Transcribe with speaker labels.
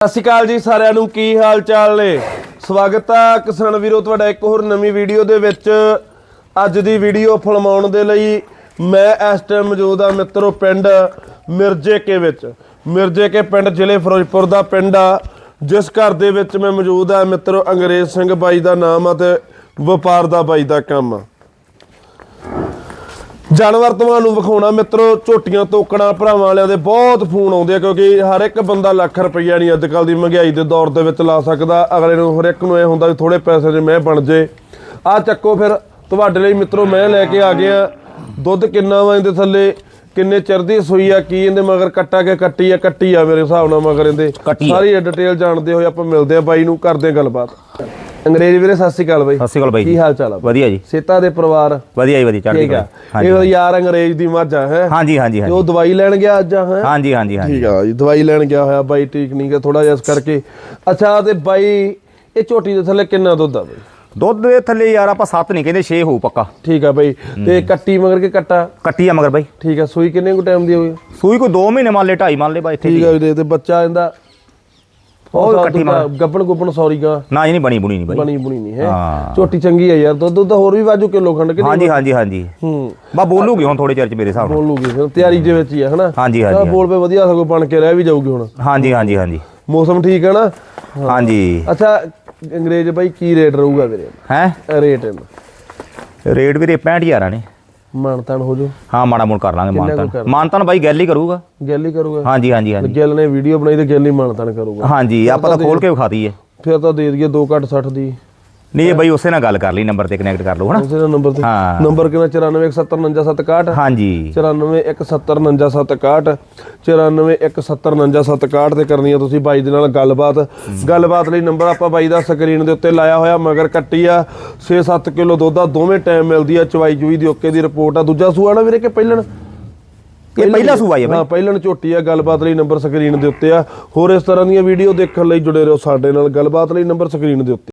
Speaker 1: ਸਤਿ ਸ਼੍ਰੀ ਅਕਾਲ ਜੀ ਸਾਰਿਆਂ ਨੂੰ, ਕੀ ਹਾਲ ਚਾਲ ਨੇ? ਸਵਾਗਤ ਆ ਕਿਸਾਨ ਵੀਰੋ, ਤੁਹਾਡਾ ਇੱਕ ਹੋਰ ਨਵੀਂ ਵੀਡੀਓ ਦੇ ਵਿੱਚ। ਅੱਜ ਦੀ ਵੀਡੀਓ ਫਿਲਮਾਉਣ ਦੇ ਲਈ ਮੈਂ ਇਸ ਟਾਈਮ ਮੌਜੂਦ ਆ ਮਿੱਤਰੋ ਪਿੰਡ ਮਿਰਜੇਕੇ ਵਿੱਚ। ਮਿਰਜੇਕੇ ਪਿੰਡ ਜ਼ਿਲ੍ਹੇ ਫਿਰੋਜ਼ਪੁਰ ਦਾ ਪਿੰਡ ਆ। ਜਿਸ ਘਰ ਦੇ ਵਿੱਚ ਮੈਂ ਮੌਜੂਦ ਆ ਮਿੱਤਰੋ, ਅੰਗਰੇਜ਼ ਸਿੰਘ ਬਾਈ ਦਾ ਨਾਮ ਆ ਤੇ ਵਪਾਰ ਦਾ ਬਾਈ ਦਾ ਕੰਮ ਆ। ਜਾਨਵਰ ਤੁਹਾਨੂੰ ਵਿਖਾਉਣਾ ਮਿੱਤਰੋ, ਝੋਟੀਆਂ ਤੋਕਣਾ, ਭਰਾਵਾਂ ਵਾਲਿਆਂ ਦੇ ਬਹੁਤ ਫੋਨ ਆਉਂਦੇ ਆ ਕਿਉਂਕਿ ਹਰ ਇੱਕ ਬੰਦਾ ਲੱਖ ਰੁਪਈਆ ਨਹੀਂ ਅੱਜ ਕੱਲ ਦੀ ਮਹਿੰਗਾਈ ਦੇ ਦੌਰ ਦੇ ਵਿੱਚ ਲਾ ਸਕਦਾ। ਅਗਲੇ ਨੂੰ ਹਰ ਇੱਕ ਨੂੰ ਇਹ ਹੁੰਦਾ ਵੀ ਥੋੜੇ ਪੈਸੇ 'ਚ ਮੈਂ ਬਣ ਜੇ। ਆ ਚੱਕੋ ਫਿਰ, ਤੁਹਾਡੇ ਲਈ ਮਿੱਤਰੋ ਮੈਂ ਲੈ ਕੇ ਆ ਗਿਆ। ਦੁੱਧ ਕਿੰਨਾ ਵਾ ਇਹਦੇ ਥੱਲੇ? ਕਿੰਨੇ ਚਿਰ ਦੀ ਸੂਈ ਆ ਕੀ ਇਹਦੇ ਮਗਰ ਕੱਟਾ ਕੇ ਕੱਟੀ ਆ ਕੱਟੀ ਆ ਮੇਰੇ ਹਿਸਾਬ ਨਾਲ ਮਗਰ ਇਹਦੇ।
Speaker 2: ਕੱਟੀ ਆ।
Speaker 1: ਸਾਰੀ ਡਿਟੇਲ ਜਾਣਦੇ ਹੋਏ ਆਪਾਂ ਮਿਲਦੇ ਆ ਬਾਈ ਨੂੰ ਕਰਦੇ ਆ ਗੱਲਬਾਤ। ਅੰਗਰੇਜ਼ ਵੀਰੇ ਸਤਿ ਸ਼੍ਰੀ ਅਕਾਲ ਬਾਈ।
Speaker 2: ਸਤਿ ਸ਼੍ਰੀ ਅਕਾਲ ਬਾਈ
Speaker 1: ਕੀ
Speaker 2: ਜੀ
Speaker 1: ਹਾਲ ਚਾਲ ਆ
Speaker 2: ਵਧੀਆ ਜੀ।
Speaker 1: ਸੇਤਾ ਦੇ ਪਰਿਵਾਰ।
Speaker 2: ਵਧੀਆ ਜੀ ਵਧੀਆ ਚੜ੍ਹਦੀ
Speaker 1: ਠੀਕ ਆ।
Speaker 2: ਕਲਾ।
Speaker 1: ਇਹ
Speaker 2: ਹਾਂਜੀ।
Speaker 1: ਯਾਰ ਅੰਗਰੇਜ਼ ਦੀ ਮੱਝ ਆ ਹੈ?
Speaker 2: ਹਾਂਜੀ ਹਾਂਜੀ
Speaker 1: ਤੇ
Speaker 2: ਹਾਂਜੀ।
Speaker 1: ਉਹ ਦਵਾਈ ਲੈਣ ਗਿਆ ਅੱਜ ਹੈ?
Speaker 2: ਹਾਂਜੀ ਹਾਂਜੀ ਹਾਂਜੀ।
Speaker 1: ਠੀਕ ਆ ਜੀ ਦਵਾਈ ਲੈਣ ਗਿਆ ਹੋਇਆ ਬਾਈ ਠੀਕ ਨਹੀਂ ਗਾ ਥੋੜਾ ਜਿਹਾ ਇਸ ਕਰਕੇ। ਅੱਛਾ ਤੇ ਬਾਈ ਇਹ ਝੋਟੀ ਦੇ ਥੱਲੇ ਕਿੰਨਾ ਦੁੱਧ ਆ ਬਾਈ?
Speaker 2: ਦੁੱਧ ਦੇ ਥੱਲੇ ਯਾਰ ਆਪਾਂ 7 ਨਹੀਂ ਕਹਿੰਦੇ 6 ਹੋਊ ਪੱਕਾ।
Speaker 1: ਠੀਕ ਆ ਬਾਈ। ਤੇ ਕੱਟੀ ਮਗਰ ਕੇ ਕੱਟਾ?
Speaker 2: ਕੱਟੀ ਆ ਮਗਰ ਬਾਈ।
Speaker 1: ਠੀਕ ਆ ਸੂਈ ਕਿੰਨੇ ਕੁ ਟਾਈਮ ਦੀ ਹੋਈ?
Speaker 2: ਸੂਈ ਕੋਈ 2 ਮਹੀਨੇ ਮੰਨ ਲੈ 2.5 ਮੰਨ ਲੈ ਬਾਈ ਇੱਥੇ
Speaker 1: ਠੀਕ
Speaker 2: ਦੀ।
Speaker 1: ਆ ਵੀਰੇ ਤੇ ਬੱਚਾ ਇਹਦਾ?
Speaker 2: ਉਹ ਕੱਟੀ ਮਗਰ।
Speaker 1: ਗੱਪਣ ਗੁੱਪਣ ਸੌਰੀ ਗਾ
Speaker 2: ਨਾ ਜੀ ਨਹੀਂ ਬਣੀ ਬੁਣੀ ਨਹੀਂ ਬਾਈ।
Speaker 1: ਬਣੀ ਬੁਣੀ ਨਹੀਂ ਹੈ। ਝੋਟੀ ਚੰਗੀ ਆ ਯਾਰ ਦੁੱਧ ਦੁੱਧ ਹੋਰ ਵੀ ਵਾਜੂ ਕਿਲੋ ਖੰਡ ਕਿ
Speaker 2: ਹਾਂਜੀ ਹਾਂਜੀ ਹਾਂਜੀ।
Speaker 1: ਹੂੰ।
Speaker 2: ਬਾ ਬੋਲੂਗੀ ਹੁਣ ਥੋੜੇ ਚਿਰ ਚ ਮੇਰੇ ਹਿਸਾਬ ਨਾਲ।
Speaker 1: ਬੋਲੂਗੀ ਫਿਰ ਤਿਆਰੀ ਦੇ ਵਿੱਚ ਹੀ ਆ ਹਨਾ?
Speaker 2: ਹਾਂਜੀ ਹਾਂਜੀ
Speaker 1: ਬੋਲ ਪੇ ਵਧੀਆ ਸਗੋਂ ਬਣ ਕੇ ਰਹਿ ਵੀ ਜਾਊਗੀ ਹੁਣ।
Speaker 2: ਹਾਂਜੀ ਹਾਂਜੀ ਹਾਂਜੀ।
Speaker 1: ਮੌਸਮ ਠੀਕ ਹੈ ਨਾ?
Speaker 2: ਹਾਂਜੀ।
Speaker 1: ਅੱਛਾ ਅੰਗਰੇਜ਼ ਬਾਈ ਕੀ ਰੇਟ ਰਹੂਗਾ ਵੀਰੇ?
Speaker 2: ਹੈ?
Speaker 1: ਰੇਟ
Speaker 2: ਰੇਟ ਵੀਰੇ 65000 ਨੇ।
Speaker 1: ਮਾਨਤਾਨ ਹੋ ਜੂ।
Speaker 2: ਹਾਂ ਮਾੜਾ ਮੋੜ ਕਰ ਲਾਂਗੇ ਮਾਨਤਨ। ਮਾਨਤਨ ਬਾਈ ਗੱਲ ਹੀ ਕਰੂਗਾ।
Speaker 1: ਗੱਲ ਹੀ ਕਰੂਗਾ?
Speaker 2: ਹਾਂਜੀ ਹਾਂਜੀ ਹਾਂਜੀ।
Speaker 1: ਗਿੱਲ ਨੇ ਵੀਡੀਓ ਬਣਾਈ ਤੇ ਗਿੱਲ ਹੀ ਮਾਨਤਾਨ ਕਰੂਗਾ।
Speaker 2: ਹਾਂਜੀ ਆਪਾਂ ਤਾਂ ਖੋਲ ਕੇ ਵਿਖਾਤੀ ਹੈ
Speaker 1: ਫਿਰ ਤਾਂ ਦੇ ਦਈਏ 2 ਘੱਟ 60 ਦੀ।
Speaker 2: ਨਹੀਂ ਇਹ ਬਾਈ ਉਸੇ ਨਾਲ ਗੱਲ ਕਰ ਲਈ ਨੰਬਰ ਤੇ ਕਨੈਕਟ ਕਰ ਲਓ ਹਨਾ?
Speaker 1: ਉਸੇ ਦਾ ਨੰਬਰ ਤੇ।
Speaker 2: ਹਾਂ।
Speaker 1: ਨੰਬਰ ਕਿੰਨਾ 9417979761
Speaker 2: ਹਾਂਜੀ।
Speaker 1: 9417979761 9417979761 ਤੇ ਕਰਨੀ ਆ ਤੁਸੀਂ ਬਾਈ ਦੇ ਨਾਲ ਗੱਲਬਾਤ। ਗੱਲਬਾਤ ਲਈ ਨੰਬਰ ਆਪਾਂ ਬਾਈ ਦਾ ਸਕਰੀਨ ਦੇ ਉੱਤੇ ਲਾਇਆ ਹੋਇਆ ਮਗਰ ਕੱਟੀ ਆ। 6-7 ਕਿਲੋ ਦੁੱਧ ਆ ਦੋਵੇਂ ਟਾਈਮ ਮਿਲਦੀ ਆ ਚਵਾਈ ਚੂਈ ਦੀ ਓਕੇ ਦੀ ਰਿਪੋਰਟ ਆ। ਦੂਜਾ ਸੂਆ ਨਾ ਵੀਰੇ ਕਿ ਪਹਿਲਣ?
Speaker 2: ਇਹ ਪਹਿਲਾ ਸੂਆ ਹੀ ਹੈ
Speaker 1: ਹਾਂ ਪਹਿਲਣ ਝੋਟੀ ਆ ਗੱਲਬਾਤ ਲਈ ਨੰਬਰ ਸਕਰੀਨ ਦੇ ਉੱਤੇ ਆ। ਹੋਰ ਇਸ ਤਰ੍ਹਾਂ ਦੀਆਂ ਵੀਡੀਓ ਦੇਖਣ ਲਈ ਜੁੜੇ ਰਹੋ ਸਾਡੇ ਨਾਲ ਗੱਲਬਾਤ ਲਈ ਨੰਬਰ ਸਕਰੀਨ ਦੇ ਉੱਤੇ।